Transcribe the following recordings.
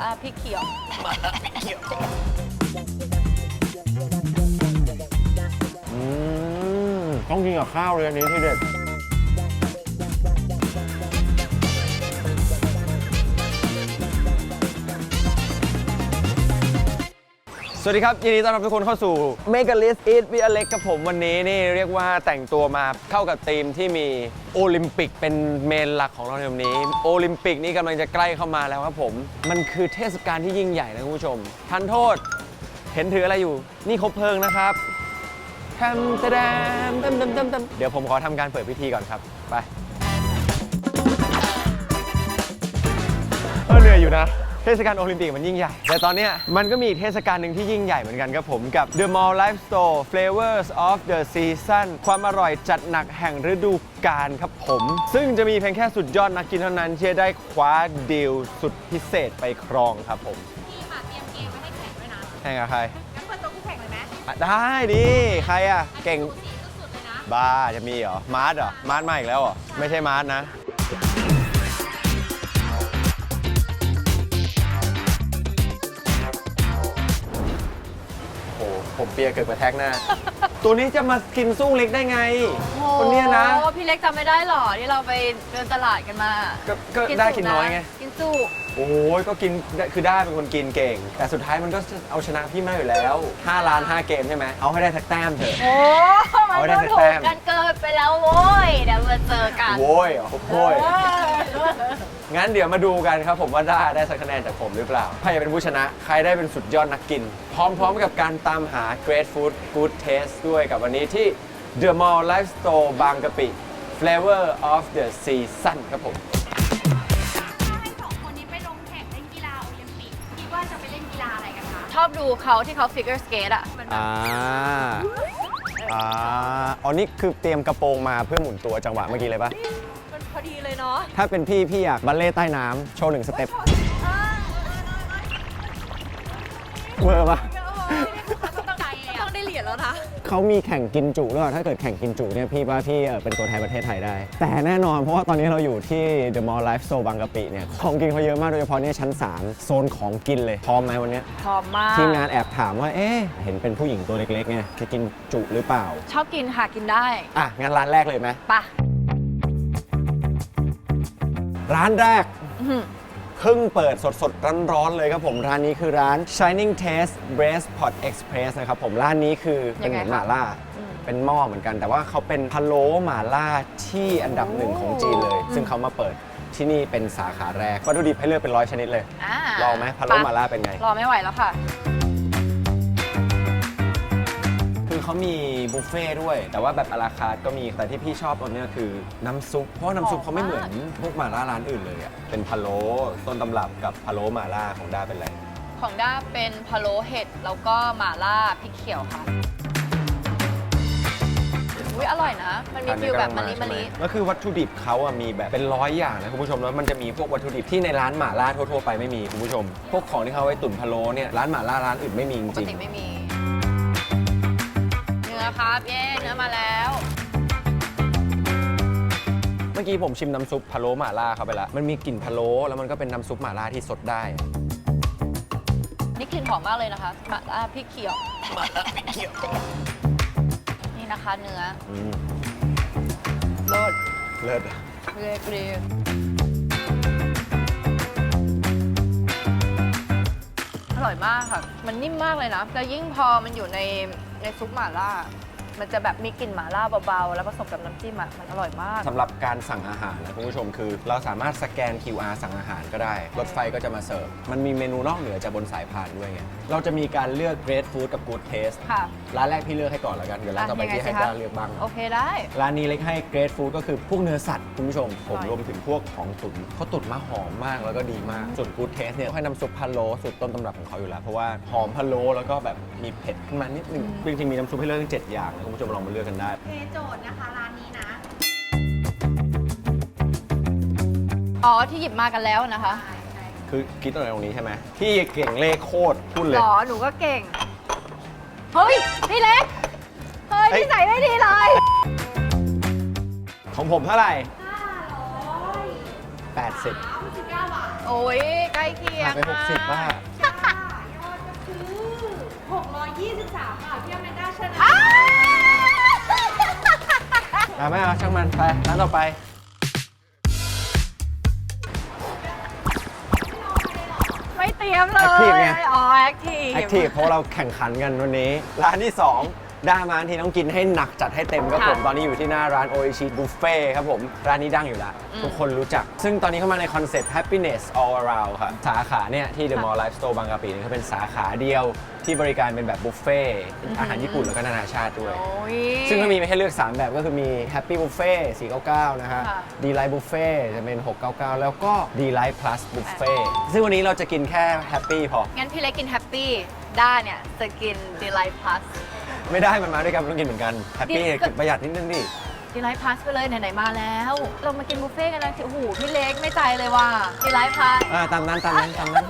อ่าพริกเขียว อืมต้องกินกับข้าวเลยอันนี้ที่เด็ด วัสดีครับ ยินดีต้อนรับทุกคนเข้าสู่ Make a List Eat with Alex กับผมวันนี้นี่เรียกว่าแต่งตัวมาเข้ากับธีมที่มีโอลิมปิกเป็นเมนหลักของเราในวันนี้ โอลิมปิกนี่กำลังจะใกล้เข้ามาแล้วครับผม มันคือเทศกาลที่ยิ่งใหญ่นะคุณผู้ชมทันโทษ เห็นถืออะไรอยู่ นี่คบเพลิงนะครับทำตะดามตำตำตำตำเดี๋ยวผมขอทำการเปิดพิธีก่อนครับไปเออเหนื่อยอยู่นะเทศกาลโอลิมปิกมันยิ่งใหญ่ แต่ตอนเนี้ยมันก็มีอีกเทศกาลหนึ่งที่ยิ่งใหญ่เหมือนกันครับผมกับ The Mall Life Store Flavors of the Season ความอร่อยจัดหนักแห่งฤดูกาลครับผม ซึ่งจะมีเพียงแค่สุดยอดนักกินเท่านั้นที่จะได้คว้าดีลสุดพิเศษไปครองครับผมพี่ค่ะเตรียมเกมไว้ให้แข่งด้วยนะแข่งกับใครงั้นเปิดตัวคู่แข่งเลยไหมอะได้ดิใครอะเก่งสีสุดๆเลยนะ บ้าจะมีเหรอ มาร์ทเหรอ มาร์ทมาอีกแล้วเหรอ ไม่ใช่มาร์ทนะ ปียเกิดกระแทกหน้า ตัวนี้จะมากินสู้เล็กได้ไง คนเนี้ยนะ โอ้พี่เล็กจำไม่ได้หรอที่เราไปเดินตลาดกันมาก็ก็ได้กินน้อยไง กินสู้โอ้ยก็กินได้คือได้เป็นคนกินเก่ง แต่สุดท้ายมันก็จะเอาชนะพี่ไม่อยู่แล้ว5ล้าน5เกมใช่ไหมเอาให้ได้สักแต้มเถอะ โอ้มันเอาได้ก็สักถูแต้กมกันเกินไปแล้วโว้ยเดี๋ยวมาเจอกันโว้ยเหรอโว้ย เออ งั้นเดี๋ยวมาดูกันครับผมว่าได้ได้สักคะแนนจากผมหรือเปล่า ใครจะเป็นผู้ชนะ ใครได้เป็นสุดยอดนักกิน พร้อมๆกับการตามหา Great Food Good Taste ด้วยกับวันนี้ที่ The Mall Life Store บางกะปิ Flavor of the Season ครับผม ให้สองคนนี้ไปลงแข่งเล่นกีฬาโอลิมปิกคิดว่าจะไปเล่นกีฬาอะไรกันคะ ชอบดูเขาที่เขาฟิกเกอร์สเกตอะมันแบบอ่า อ่า อ๋อ นี่คือเตรียมกระโปรงมาเพื่อหมุนตัวจังหวะเมื่อกี้เลยปะมัน พอดีเลยเนาะถ้าเป็นพี่พี่อยากบัลเล่ต์ใต้น้ำโชว์หนึ่งสเต็ปเวอร์ปะต้องใจเลยต้ออะงได้เหรียญแล้วนะเขามีแข่งกินจุด้วยถ้าเกิดแข่งกินจุเนี่ยพี่ว่าพี่เอ่อเป็นตัวแทนประเทศไทยได้ แต่แน่นอนเพราะว่าตอนนี้เราอยู่ที่ The Mall Life Store บางกะปิเนี่ยของกินเขาเยอะมากโดยเฉพาะเนี่ยชั้น 3 โซนของกินเลยพร้อมไหมวันเนี้ยพร้อมมาก ทีมงานแอบถามว่า เอ๊ะ เห็นเป็นผู้หญิงตัวเล็กๆไงจะกินจุหรือเปล่า ชอบกินค่ะ กินได้อะ งั้นร้านแรกเลยไหม ปะ ร้านแรกอื้อหือเพิ่งเปิดสดๆร้อนๆเลยครับผม ร้านนี้คือร้าน Shining Taste Braised Pot Express นะครับผมร้านนี้คือเป็นเหมือนหม่าล่า เป็นหม้อเหมือนกัน แต่ว่าเขาเป็นพะโล้หม่าล่าที่อันดับหนึ่งของจีนเลย ซึ่งเขามาเปิดที่นี่เป็นสาขาแรกวัตถุดิบให้เลือกเป็นร้อยชนิดเลยอ่าลองไหมพะโล้หม่าล่าเป็นไงรอไม่ไหวแล้วค่ะ เขามีบุฟเฟ่ด้วย แต่ว่าแบบอาราคาร์ทก็มีแต่ที่พี่ชอบตอนเนี้ยคือน้ำซุป เพราะว่าน้ำซุปเขาไม่เหมือนพวกหม่าล่าร้านอื่นเลยอะเป็นพะโล้ต้นตำรับกับพะโล้หม่าล่าของด้าเป็นอะไร ของด้าเป็นพะโล้เห็ดแล้วก็หม่าล่าพริกเขียวค่ะอุ้ยอร่อยนะ มันมีฟิลแบบมะลิมะลิ ก็คือวัตถุดิบเขาอะมีแบบเป็นร้อยอย่างนะคุณผู้ชมแล้วมันจะมีพวกวัตถุดิบที่ในร้านหม่าล่าทั่วๆไปไม่มีคุณผู้ชม พวกของที่เขาเอาไว้ตุ๋นพะโล้เนี่ยร้านหม่าล่าร้านอื่นไม่มีจปกริงติไม่มี เนื้อครับ เย้เนื้อมาแล้วๆเมื่อกี้ผมชิมน้ำซุปพะโล้หม่าล่าเข้าไปละมันมีกลิ่นพะโล้แล้วมันก็เป็นน้ำซุปหม่าล่าที่สดได้ นี่กลิ่นหอมมากเลยนะคะหม่าล่าพริกเขียวนี่นะคะเนื้ออืมเลิศเลิศเรียกรีอร่อยมากค่ะ มันนิ่มมากเลยนะ แล้วยิ่งพอมันอยู่ใน ในซุปหม่าล่า มันจะแบบมีกลิ่นหม่าล่าเบาๆ แล้วผสมกับน้ำจิ้มอะมันอร่อยมาก สำหรับการสั่งอาหารนะคุณผู้ชมคือ เราสามารถสแกน QR สั่งอาหารก็ได้ รถไฟก็จะมาเสิร์ฟ มันมีเมนูนอกเหนือจากบนสายพานด้วยไงเราจะมีการเลือก Great Food กับ Good Taste ค่ะร้านแรกพี่เลือกให้ก่อนแล้วกันเดี๋ยวร้านต่อไปอะยังไงพี่ให้สิคะด้าเลือกบ้าง โอเคได้ ร้านนี้เล็กให้ Great Food ก็คือพวกเนื้อสัตว์คุณผู้ชม ผมอร่อย รวมถึงพวกของตุ๋นเขาตุ๋นมาหอมมากแล้วก็ดีมากส่วน Good Taste เนี่ยให้น้ำซุปพะโล้สูตรต้นตำรับของเขาอยู่แล้ว เพราะว่าหอมพะโล้แล้วก็แบบมีเผ็ดขึ้นมานิดนึงจริงๆมีน้ำซุปให้เลือกตั้งเจ็ดอย่างนะคุณผู้ชมลองมาเลือกกันได้เทโจทย์นะคะร้านนี้นะ อ๋อที่หยิบมากันแล้วนะคะคือคิดอะไรตรงนี้ใช่ไหมพี่เก่งเลขโคตรพูดเลย หรอหนูก็เก่ง เฮ้ย พี่เล็ก เฮ้ย เฮ้ย พี่ใส่ไม่ดีเลย ของผมเท่าไหร่ 80สิบเก้าบาทโอ้ยใกล้เคียหางไป60ป่ะค่ะยอดก็คือหกร้อยยี่สิบสามบาทพี่อแมนด้าชนะ อ้าว อะไม่เอาช่างมันไปร้านต่อไปไม่เตรียมเลย Active ไงอ๋อแอคทีฟแอคทีฟเพราะเราแข่งขันกันวันนี้ ร้านที่ 2ด้ามาที่ต้องกินให้หนักจัดให้เต็มครับผม ตอนนี้อยู่ที่หน้าร้านโอ i ชิบุฟเฟ่ครับผม ร้านนี้ดังอยู่แล้ว ทุกคนรู้จัก ซึ่งตอนนี้เข้ามาในคอนเซ็ปต์ happiness all around ครับสาขาเนี่ยที่ The Mall Life Store บางกะปิเนี่ยเขาเป็นสาขาเดียวที่บริการเป็นแบบบุฟเฟ่ต์อาหารญี่ปุ่นแล้วก็นานาชาติด้วยโอ้ยซึ่งก็มีให้เลือก 3 แบบก็คือมี Happy Buffet 499 นะฮะค่ะ D Light Buffet จะเป็น 699 แล้วก็ D Light Plus Buffet ซึ่งวันนี้เราจะกินแค่ Happy พอ งั้นพี่เล็กกินแฮปปี้ด้าเนี่ยจะกินดีไลท์พลัส ไม่ได้มันมาด้วยกันมันต้องกินเหมือนกัน Happy เดี๋ยวประหยัดนิดนึงดิดีไลท์พลัสไปเลยไหนๆมาแล้ว เรามากินบุฟเฟ่ต์กันนะโอ้โหพี่เล็กไม่ใจเลยว่ะดีไลท์พลัสอ่าตามนั้นตามนั้นตามนั้น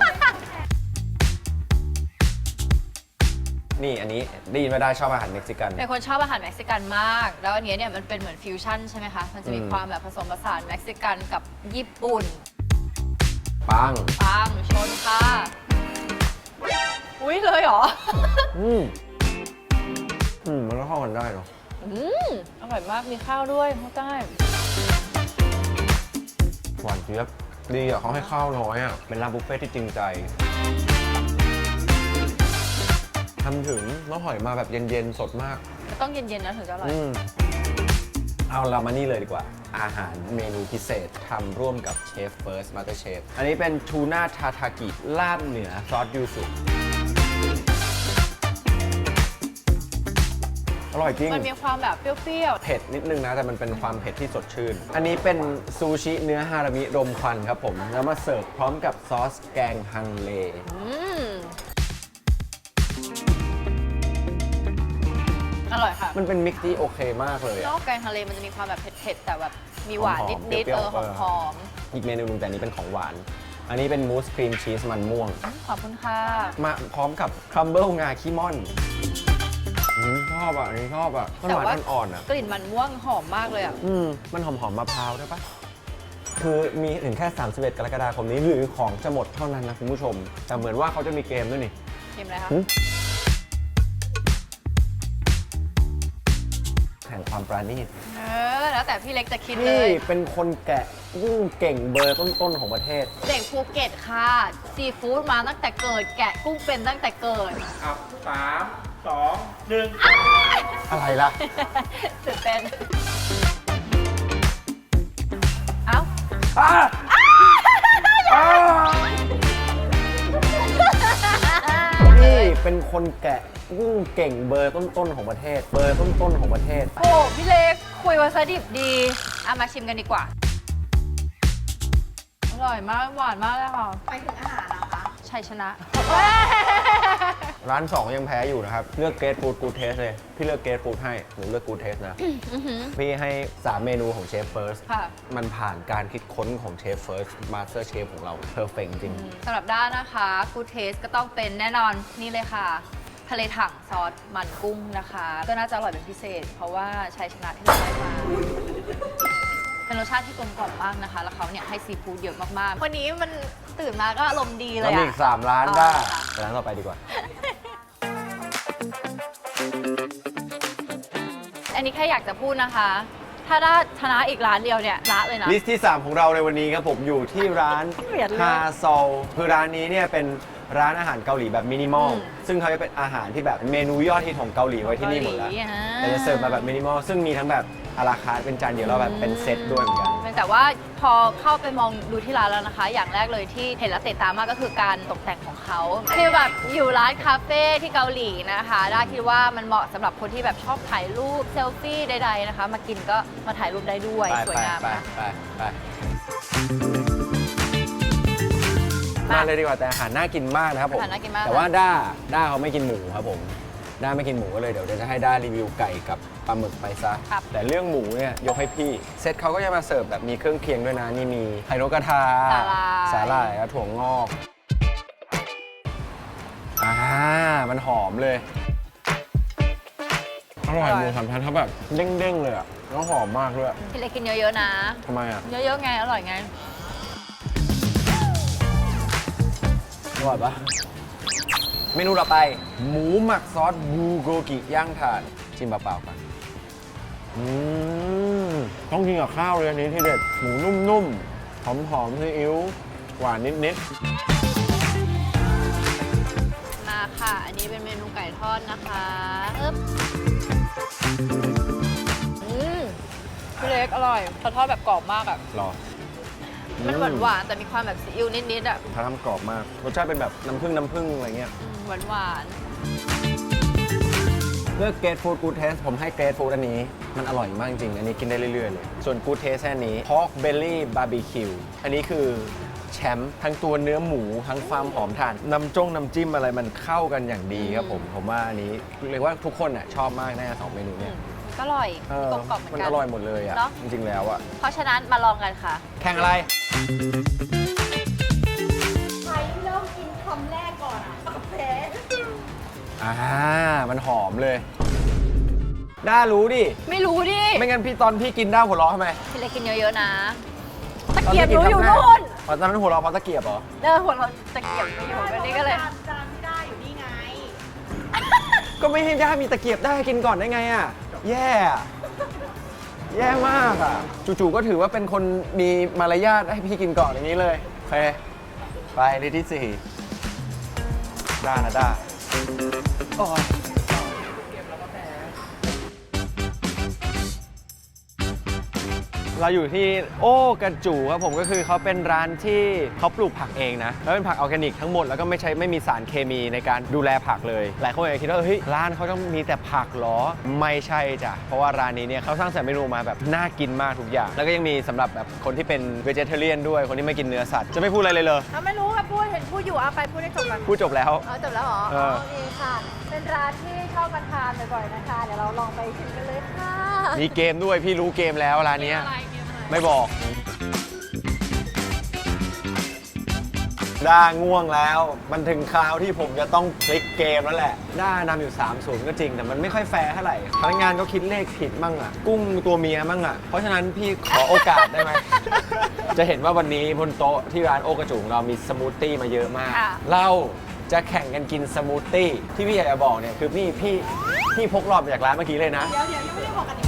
นี่อันนี้ได้ยินว่าได้ชอบอาหารเม็กซิกัน เป็นคนชอบอาหารเม็กซิกันมาก แล้วอันเนี้ยเนี่ยมันเป็นเหมือนฟิวชั่นใช่ไหมคะ มันจะมีอืม ความแบบผสมผสานเม็กซิกันกับญี่ปุ่นปังปังชนค่ะ อุ้ยเลยเหรอ อืมอืมมัน ก็เข้ากันได้เนาะอืมอร่อยมากมีข้าวด้วยข้าวใต้หวานเจี๊ยบดีอะเขาให้ข้าวน้อยอะเป็นร้านบุฟเฟ่ที่จริงใจทำถึงแล้วหอยมาแบบเย็นๆ สดมาก ต้องเย็นๆนะถึงจะอร่อย อืมเอาเรามานี่เลยดีกว่า อาหารเมนูพิเศษทำร่วมกับเชฟเฟิร์สมาสเตอร์เชฟอันนี้เป็นทูน่าทาทากิลาบเหนือซอสยูสุ ร่อยจริง มันมีความแบบเปรี้ยว เผ็ดนิดนึงนะ แต่มันเป็นความเผ็ดที่สดชื่น อันนี้เป็นซูชิเนื้อฮารามิรมควันครับผม แล้วมาเสิร์ฟพร้อมกับซอสแกงฮังเล ๆ อืม อร่อยค่ะมันเป็นมิกซ์ที่โอเคมากเลยนอะ อกแกงทะเลมันจะมีความแบบเผ็ดๆ แต่แบบมีหวานหอมๆนิดๆ เปรี้เอยวอๆหอมอีกเมนูหนึงแต่อันนี้เป็นของหวาน อันนี้เป็นมูสครีมชีสมันม่วง ๆ ขอบคุณค่ะ มาพร้อมกับครัมเบิลงาขี้ม่อน อืมชอบอะอันนี้ชอบอะมันหวานแต่ว่าอ่อนๆอะ กลิ่นมันม่วงหอมมากเลยอะ อืมมันหอมหอมๆมะพร้าวด้วยปะคือมีถึงแค่ 31 กรกฎาคมนี้หรือของจะหมดเท่านั้นนะคุณผู้ชม แต่เหมือนว่าเขาจะมีเกมด้วยนี่ชิมเลยค่ะหึแห่งความปราณีตเออ แล้วแต่พี่เล็กจะคิดเลนี่ย เป็นคนแกะกุ้งเก่งเบอร์ต้นๆของประเทศ เด็กภูเก็ตค่ะซีฟู้ดมาตั้งแต่เกิด แกะกุ้งเป็นตั้งแต่เกิดครับสาม สองหนึ่งอะไรล่ะ ตื่นเต้นเอ้านี่เป็นคนแกะกุ้งเก่งเบอร์ต้นๆของประเทศ เบอร์ต้นๆของประเทศ โอ้พี่เล็กคุยวาซาดิบดีอะมาชิมกันดีกว่า อร่อยมากหวานมากเลยค่ะ ไปถึงอาหารนะคะชัยชนะ ร้าน 2 ยังแพ้อยู่นะครับ เลือกเกรดฟูดกูเทสเลย พี่เลือกเกรดฟูดให้หนูเลือกกูเทสนะพี่ให้ 3 เมนูของเชฟเฟิร์สค่ะ มันผ่านการคิดค้นของเชฟเฟิร์สมาสเตอร์เชฟของเราเพอร์เฟกจริง สำหรับด้านนะคะ กูเทสก็ต้องเป็นแน่นอนนี่เลยค่ะ ทะเลถังซอสมันกุ้งนะคะ ก็น่าจะอร่อยเป็นพิเศษ เพราะว่าชัยชนะที่เราได้มาเป็นรสชาติที่กลมกล่อมมากนะคะ แล้วเขาเนี่ยให้ซีฟู้ดเยอะมากๆ วันนี้มันตื่นมาก็อารมณ์ดีๆเลแล้วยมีอะอีก3ร้านอ๋อได้ค่ะไปร้านต่อไปดีกว่า อันนี้แค่อยากจะพูดนะคะ ถ้าได้ชนะอีกร้านเดียวเนี่ยละเลยนะ ลิสต์ที่ 3 ของเราในวันนี้ครับผมอยู่ที่ร้านเกลียดเลยฮาโซลคือร้านนี้เนี่ยเป็นร้านอาหารเกาหลีแบบมินิมอล อืม ซึ่งเขาจะเป็นอาหารที่แบบเมนูยอดฮิตของเกาหลีไว้ที่นี่หมดแล้ว เกาหลีอ่าแต่จะเสิร์ฟมาแบบมินิมอลซึ่งมีทั้งแบบ อาราคาร์ทเป็นจานเดียวแล้วแบบเป็นเซตด้วยเหมือนกัน แต่ว่าพอเข้าไปมองดูที่ร้านแล้วนะคะ อย่างแรกเลยที่เห็นแล้วเตะตามากก็คือการตกแต่งของเขาคือแบบอยู่ร้านคาเฟ่ที่เกาหลีนะคะได้คิดว่ามันเหมาะสำหรับคนที่แบบชอบถ่ายรูปเซลฟี่ใดๆนะคะ มากินก็มาถ่ายรูปได้ด้วยไปสวยไปงามไปนะไปไปมาเลยดีกว่าแต่อาหารน่ากินมากนะครับผม อาหารน่ากินมากแต่ว่าด้าด้าเขาไม่กินหมูครับผม ด้าไม่กินหมูก็เลยเดี๋ยวจะให้ด้ารีวิวไก่กับปลาหมึกไปซะแต่เรื่องหมูเนี่ยยกให้พี่ เซตเขาก็จะมาเสิร์ฟแบบมีเครื่องเคียงด้วยนะนี่มีไฮโนกกระทาสาสาหหร่าร่าย ยและถั่วงอกอ่ามันหอมเลย อร่อยอร่อย หมูสามชั้นเขาแบบเด้งๆเลยอะแล้วหอมมากด้วยพี่เล็กกินเยอะๆนะ ทำไมอะเยอะๆไง อร่อยไง อร่อยปะ เมนูต่อไป หมูหมักซอสบูโกกิย่างถ่านชิมเปล่าๆก่อนอืมต้องกินกับข้าวเลยอันนี้ที่เด็ดหมูนุ่มๆ หอมๆซีอิ๊วหวานนิดมาค่ะ อันนี้เป็นเมนูไก่ทอดนะคะเอ๊บอืมพี่เล็กอร่อยเขาทอดแบบกรอบมากอะ ๆรอ มันหวานหวานๆแต่มีความแบบซีอิ๊วนิดๆอะเขาทำกรอบมาก รสชาติเป็นแบบน้ำผึ้งน้ำผึ้งอะไรเงี้ย หวานหวานเลือกเกรดฟู้ดกูดเทสผมให้เกรดฟู้ดอันนี้ มันอร่อยมากจริง อันนี้กินได้เรื่อยๆเลย ส่วนกูดเทสอันนี้ Pork Belly Barbecue อันนี้คือแชมป์ทั้งตัวเนื้อหมูทั้งความหอมถ่านน้ำจ้งน้ำจิ้มอะไรมันเข้ากันอย่างดีครับผม ผมว่าอันนี้เรียกว่าทุกคนอะชอบมากแน่สองเมนูๆอืเนี่ยมก็อร่อยเออกลมกล่อมเหมือนมันกันอร่อยหมดเลยอะเนอะ จริงๆแล้วอะเพราะฉะนั้นมาลองกันค่ะ แข่งอะไร อ่า มันหอมเลย ด้ารู้ดิ ไม่รู้ดิไม่งั้นพี่ตอนพี่กินด้าหัวเราะทำไมพี่เล็กกินเยอะๆนะตะตอนเกียบพี่หนูอยู่คำแรกนู่นอ๋อตอนนั้นหัวเราะเพราะตะเกียบเหรอเออหัวเราตะเกียบไม่อยู่กันนี้ก็เลยจานจานที่ได้อยู่นี่ไง ก็ไม่ให้ย่ามีตะเกียบได้กินก่อนได้ไงอะ แย่อะแย่มากอะ จู่ๆก็ถือว่าเป็นคนมีมารยาทให้พี่กินก่อนอย่างนี้เลยโอเคไปในที่สี่ด้านะด้า โเราอยู่ที่โอ้กระจูครับผมก็คือเขาเป็นร้านที่เขาปลูกผักเองนะ แล้วเป็นผักออร์แกนิกทั้งหมด แล้วก็ไม่ใช้ไม่มีสารเคมีในการดูแลผักเลย หลายคนอาจจะคิดว่าเฮ้ยร้านเขาต้องมีแต่ผักเหรอ ไม่ใช่จ้ะ เพราะว่าร้านนี้เนี่ยเขาสร้างสรรค์เมนูมาแบบน่ากินมากทุกอย่าง แล้วก็ยังมีสำหรับแบบคนที่เป็นเวเจเทเรียนด้วยคนที่ไม่กินเนื้อสัตว์จะไม่พูดอะไรเลยเลยเราไม่รู้ค่ะพูดเห็นพูดอยู่เอาไปพูดให้จบกันพูดจบแล้วเอาจบแล้วเหรอเออโอเคค่ะ เป็นร้านที่ชอบมาทานบ่อยๆนะคะ เดี๋ยวเราลองไปชิมกันเลยค่ะมีเกมด้วยพี่รู้เกมแล้วร้านเนี้ย ไม่บอก ด้าง่วงแล้ว มันถึงคราวที่ผมจะต้องพลิกเกมแล้วแหละ ด้านำอยู่ 3 0 ก็จริง แต่มันไม่ค่อยแฟร์เท่าไหร่ พนักงานก็คิดเลขผิดมั่งอะ กุ้งตัวเมียมั่งอะ เพราะฉะนั้นพี่ขอโอกาสได้ไหม จะเห็นว่าวันนี้บนโต๊ะที่ร้านโอกระจุงเรามีสมูทตี้มาเยอะมาก ค่ะ เราจะแข่งกันกินสมูทตี้ที่พี่อยากจะบอกเนี่ยคือพี่พี่พี่พกหลอดมาจากร้านเมื่อกี้เลยนะ เดี๋ยวเดี๋ยวยังไม่ได้บอกกติกาเลย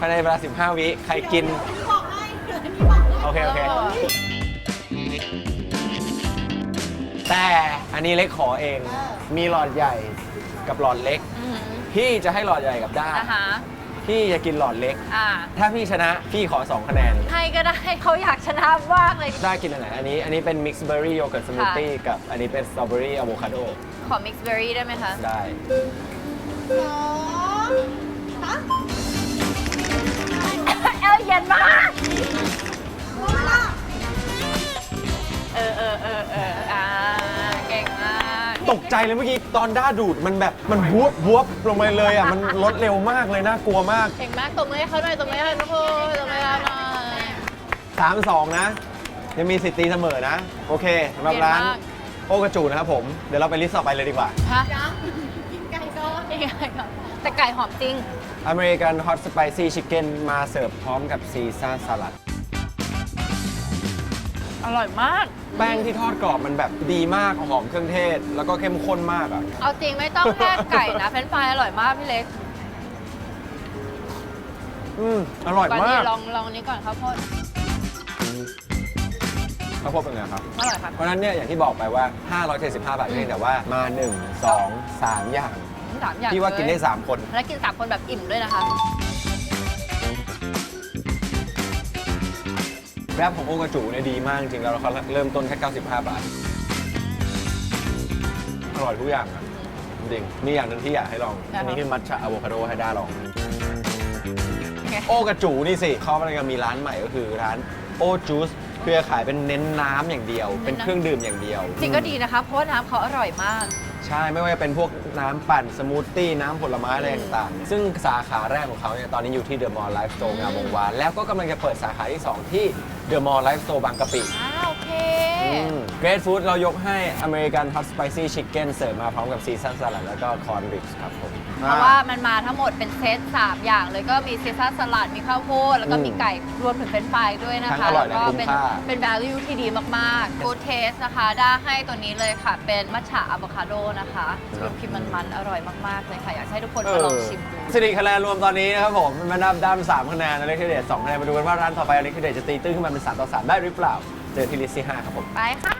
ภายในเวลา 15 วิ ใครกินนี่บอกให้เดี๋ยวนี่บอกให้โอเค โอเค แต่อันนี้เล็กขอเอง มีหลอดใหญ่กับหลอดเล็ก อืมพี่จะให้หลอดใหญ่กับด้านะคะพี่จะกินหลอดเล็ก อ่า ถ้าพี่ชนะ พี่ขอ 2 คะแนน ให้ก็ได้เขาอยากชนะมากเลยด้ากินอันไหน อันนี้ อันนี้เป็น mixed berry yogurt smoothie กับ อันนี้เป็น strawberry avocado ขอ mix berry ได้ไหมคะ ได้ สองสามเอลเย็นมากหมดละเออเออเออเอออ่าเก่งมากตกใจเลยเมื่อกี้ตอนด้าดูดมันแบบมันบวบบวบลงไปเลยอะมันลดเร็วมากเลยน่ากลัวมาก เก่งมากตบมือให้เขาหน่อยตบมือให้เขาทุกคนตบมือให้เขาหน่อย3 2 นะ ยังมีสิทธิ์ตีเสมอนะ โอเคสำหรับร้านเก่งมากโอกระจูนะครับผม เดี๋ยวเราไปลิสต์ต่อไปเลยดีกว่า ฮะยังกินไก่ก่อนยังไงก่อนแต่ไก่หอมจริง อเมริกันฮอตสไปซี่ชิคเก้นมาเสิร์ฟพร้อมกับซีซ่าสลัด อร่อยมาก แป้งที่ทอดกรอบมันแบบดีมากหอมเครื่องเทศ แล้วก็เข้มข้นมากอะ เอาจริงไม่ต้องแค่ไก่นะ เฟรนช์ฟรายอร่อยมากพี่เล็กอืมอร่อยก่อนมานี้กลองลองอันนี้ก่อนข้าวโพดข้าวโพดเป็นไงครับ อร่อยครับ เพราะฉะนั้นเนี่ยอย่างที่บอกไปว่า 575 บาทเพียงแต่ว่ามา 1 2 3 อย่าง สามอย่างพี่ว่ากินได้เลย3คน และกินสามคนแบบอิ่มด้วยนะคะ แรปของโอกระจูเนี่ยดีมากจริงๆแล้วเราเริ่มต้นแค่ 95 บาท อร่อยทุกอย่างอะจริงๆมีอย่างหนึงที่อยากให้ลองนะครับอันนี้คือมัทฉะอะโวคาโดให้ด้าลองไงโอกระจูนี่สิเขากำลังจะมีร้านใหม่ก็คือร้านโอจูสคือจะขายเป็นเน้นน้ำอย่างเดียว เป็นเครื่องดื่มอย่างเดียว จริงก็ดีนะคะ เพราะว่าน้ำเขาอร่อยมาก ใช่ไม่ว่าจะเป็นพวกน้ำปั่นสมูทตี้น้ำผลไม้อะไรต่างๆ ซึ่งสาขาแรกของเขาเนี่ยตอนนี้อยู่ที่เดอะมอลล์ไลฟ์สโตร์งามวงวานแล้วก็กำลังจะเปิดสาขาที่ 2 ที่เดอะมอลล์ไลฟ์สโตร์บางกะปิอ้าวโอเค เกรดฟู้ดเรายกให้อเมริกันฮอตสไปซี่ชิคเก้นเสิร์ฟมาพร้อมกับซีซันสลัดแล้วก็คอนริบส์ครับผม เพราะว่ามันมาทั้งหมดเป็นเซต3 อย่างเลยก็มีซีซ่าสลัดมีข้าวโพดแล้วก็อืมมีไก่รวมถึงเป็นไฟรายด้วยนะทั้งคะอร่อยแล้วและก็คุ้มเป็นค่า เป็น value ที่ดีมากๆ Good Taste นะคะได้ให้ตัวนี้เลยค่ะ เป็นมัทฉะอะโวคาโดนะคะรวมพิมมันๆอร่อยมากๆเลยค่ะอยากให้ทุกคนมาลองชิมดู สิริคะแนนรวมตอนนี้นะครับผมมันนับด้ามสามคะแนนอเล็กเดตสองคะแนนมาดูกันว่าร้านต่อไปอเล็กเดตจะตีตื้นขึ้นมาเป็น3ต่อ3ได้หรือเปล่า เจอที่ลิสต์ที่5ครับผม ไปค่ะ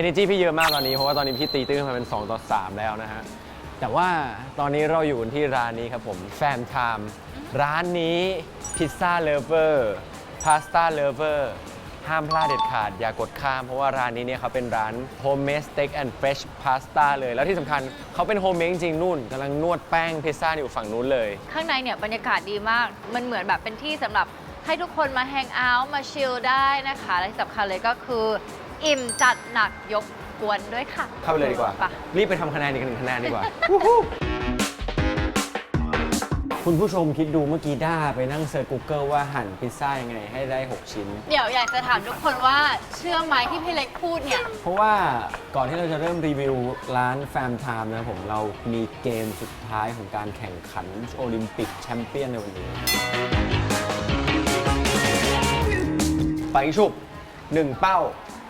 เอเนจีพี่เยอะมากตอนนี้เพราะว่าตอนนี้พี่ตีตื้นมาเป็น 2 ต่อ 3 แล้วนะฮะ แต่ว่าตอนนี้เราอยู่ที่ร้านนี้ครับผมแฟมไทม์ร้านนี้พิซซ่าเลเวอร์พาสต้าเลเวอร์ห้ามพลาดเด็ดขาดอย่ากดข้าม เพราะว่าร้านนี้เนี่ยเขาเป็นร้านโฮมเมดสเต็กแอนด์เฟรชพาสต้าเลย แล้วที่สำคัญเขาเป็นโฮมเมดจริงๆนู่นกำลังนวดแป้งพิซซ่าอยู่ฝั่งนู้นเลย ข้างในเนี่ยบรรยากาศดีมาก มันเหมือนแบบเป็นที่สำหรับให้ทุกคนมาแฮงเอาท์มาชิลได้นะคะ และที่สำคัญเลยก็คือ อิ่มจัดหนักยกกวนด้วยค่ะ เข้าไปเลยดีกว่า ไป รีบไปทำคะแนนอีกหนึ่งคะแนนดีกว่า คุณผู้ชมคิดดูเมื่อกี้ด้าไปนั่งเซิร์ช Google ว่าหั่นพิซซ่ายังไงให้ได้ 6 ชิ้น เดี๋ยวอยากจะถามทุกคนว่าเชื่อไหมที่พี่เล็กพูดเนี่ย เพราะว่าก่อนที่เราจะเริ่มรีวิวร้านแฟมไทม์นะครับผมเรามีเกมสุดท้ายของการแข่งขันโอลิมปิกแชมเปี้ยนในวันนี้ไปยิงฉุบหนึ่งเป้า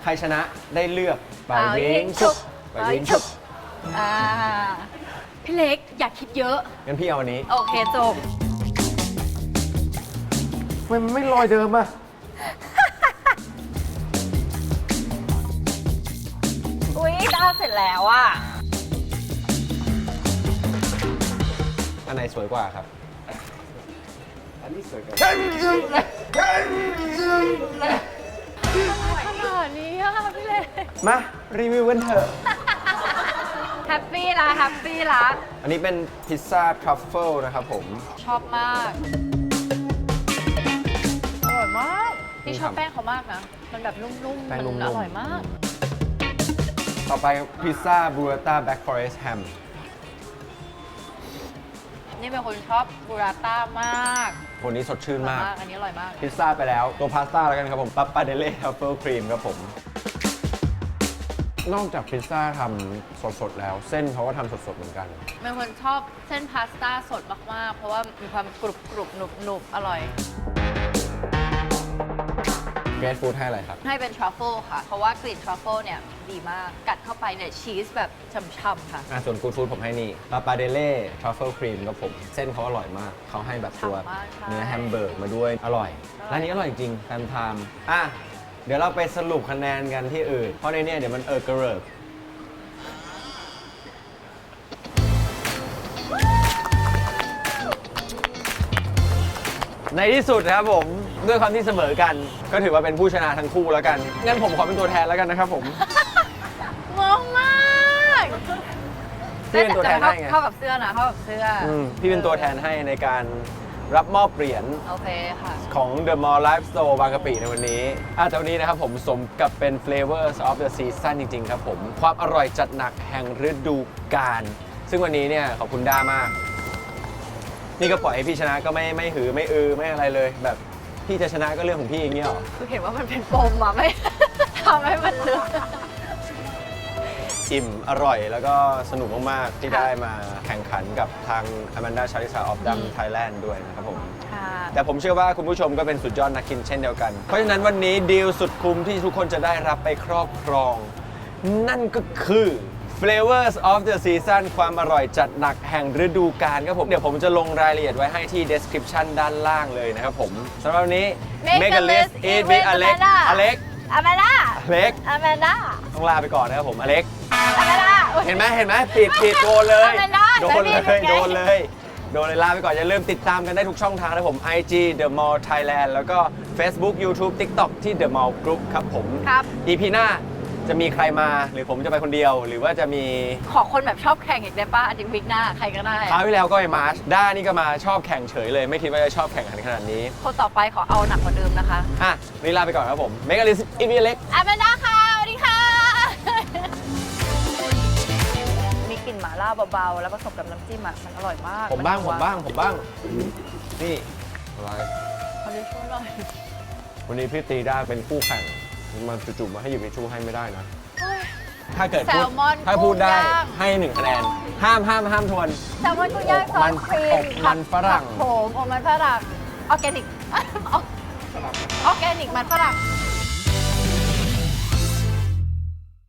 ใครชนะได้เลือกไปยิงฉุบไปยิงฉุบอ่าพี่เล็กอยากคิดเยอะ งั้นพี่เอาอันนี้ โอเคจบทำไมมันไม่ลอยเดิมอะอุ้ยได้เสร็จแล้วอะ อันไหนสวยกว่าครับ อันนี้สวยกว่า ขนาดนี้อะพี่เล็กมารีวิวกันเถอะ แฮปปี้ละแฮปปี้ละอันนี้เป็นพิซซ่าทรัฟเฟิลนะครับผม ชอบมาก อร่อยมากนี่ชอบนี่ครับแป้งเขามากนะ มันแบบนุ่มๆแป้มังนุ่มๆอร่อยมาก ต่อไปพิซซ่าบูราต้าแบ็กฟอเรสต์แฮม นี่เป็นคนชอบบูราต้ามากคนนี้สดชื่นอร่อยมากมาก อันนี้อร่อยมาก พิซซ่าไปแล้วตัวพาสต้าแล้วกันครับผมปัปปาเดเล่ทัฟเฟิลครีมครับผม นอกจากพิซซ่าทำสดๆแล้ว เส้นเขาก็ทำสดๆเหมือนกัน เป็นคนชอบเส้นพาสต้าสดมากๆ เพราะว่ามีความกรุบกรุบหนุบหนุบอร่อย เกรดฟู้ดให้อะไรครับ ให้เป็นทรัฟเฟิลค่ะ เพราะว่ากลิ่นทรัฟเฟิลเนี่ยดีมาก กัดเข้าไปเนี่ยชีสแบบช่ำๆค่ะ อะส่วนกูดฟู้ดผมให้นี่ปาปาเดเล่ทรัฟเฟิลครีมครับผม เส้นเขาอร่อยมาก เขาให้แบบตัว ฉ่ำมากใช่เนื้อแฮมเบอร์กมาด้วยอร่อยอร่อย ร้านนี้อร่อยจริงแฟมไทม์อะ เดี๋ยวเราไปสรุปคะแนนกันที่อื่น เพราะในเนี้ยเดี๋ยวมันเออกระเริกในที่สุดนะครับผม ด้วยความที่เสมอกัน ก็ถือว่าเป็นผู้ชนะทั้งคู่แล้วกัน งั้นผมขอเป็นตัวแทนแล้วกันนะครับผม งงมากพี่เป็นตัวแทนให้ไง เข้ากับเสื้อนะเข้ากับเสื้อออืมพี่เป็นตัวแทนให้ในการรับมอบเหรียญ โอเคค่ะ ของ The Mall Life Store บางกะปิในวันนี้อาแต่วันนี้นะครับผมสมกับเป็น Flavors of the Season จริง ๆ ครับผม ความอร่อยจัดหนักแห่งฤดูกาล ซึ่งวันนี้เนี่ย ขอบคุณด้ามาก นี่ก็ปล่อยให้พี่ชนะก็ไม่ไม่หือไม่อือ ไม่อะไรเลย แบบ พี่จะชนะก็เรื่องของพี่อย่างเงี้ยหรอคือเห็นว่ามันเป็นปมอะไม่ ทำให้มันลึก อิ่มอร่อยแล้วก็สนุกมาก ๆ ที่ค่ะได้มาแข่งขันกับทาง Amanda c h a r i s a of อื Dam ม Thailand ด้วยนะครับผม ค่ะ แต่ผมเชื่อว่าคุณผู้ชมก็เป็นสุดยอดนักกินเช่นเดียวกัน เพราะฉะนั้นวันนี้ดีลสุดคุ้มที่ทุกคนจะได้รับไปครอบครอง นั่นก็คือ Flavors of the Season ความอร่อยจัดหนักแห่งฤดูกาลครับผม เดี๋ยวผมจะลงรายละเอียดไว้ให้ที่ description ด้านล่างเลยนะครับผมสำหรับวันนี้ Make a list, eat with Alex Amanda อเล็กอแมนดาอเล็ก อแมนดา ต้องลาไปก่อนนะครับผม อเล็ก อแมนดา เห็นไหมเห็นไหมปิดปิดโดนเลยเอาไม่ได้โดนเลยไม่มีโดนเลย โดนเลยลาไปก่อน อย่าลืมติดตามกันได้ทุกช่องทางนะผม IG The Mall Thailand แล้วก็ Facebook YouTube TikTok ที่ The Mall Group ครับผม ครับ EP หน้า จะมีใครมาหรือผมจะไปคนเดียว หรือว่าจะมีขอคนแบบชอบแข่งอีกได้ป่ะอาทิตย์วิกหน้าใครก็ได้ คราวที่แล้วก็ไอ้มาร์ชด้านี่ก็มาชอบแข่งเฉยเลย ไม่คิดว่าจะชอบแข่งขันขนาดนี้คนต่อไปขอเอาหนักกว่าเดิมนะคะอะวันนี่ลาไปก่อนครับผมเมกาลิสอีพีเล็กอแมนดาค่ะสวัสดีค่ะ มีกลิ่นหม่าล่าเบาๆ แล้วผสมกับน้ำจิ้มอะมันอร่อยมากผมบ้างผมบ้างผมบ้าง นี่อะไรเขาจะช่วยหน่อยวันนี้พี่ตีด้าเป็นคู่แข่ง มันจู่ๆมาให้หยิบทิชชู่ให้ไม่ได้นะเฮ้ยถ้าเกิดแซพูดลมอนถ้าพูดได้กุ้งย่าง ให้หนึ่งคะแนน ห้ามห้ามห้ามทวน แซลมอนกุ้งย่างซอมัสนครีอมกมันฝรั่ง ผักโขมอบมันฝรั่งออร์แกนิกออร์แกนิกมันฝรั่ง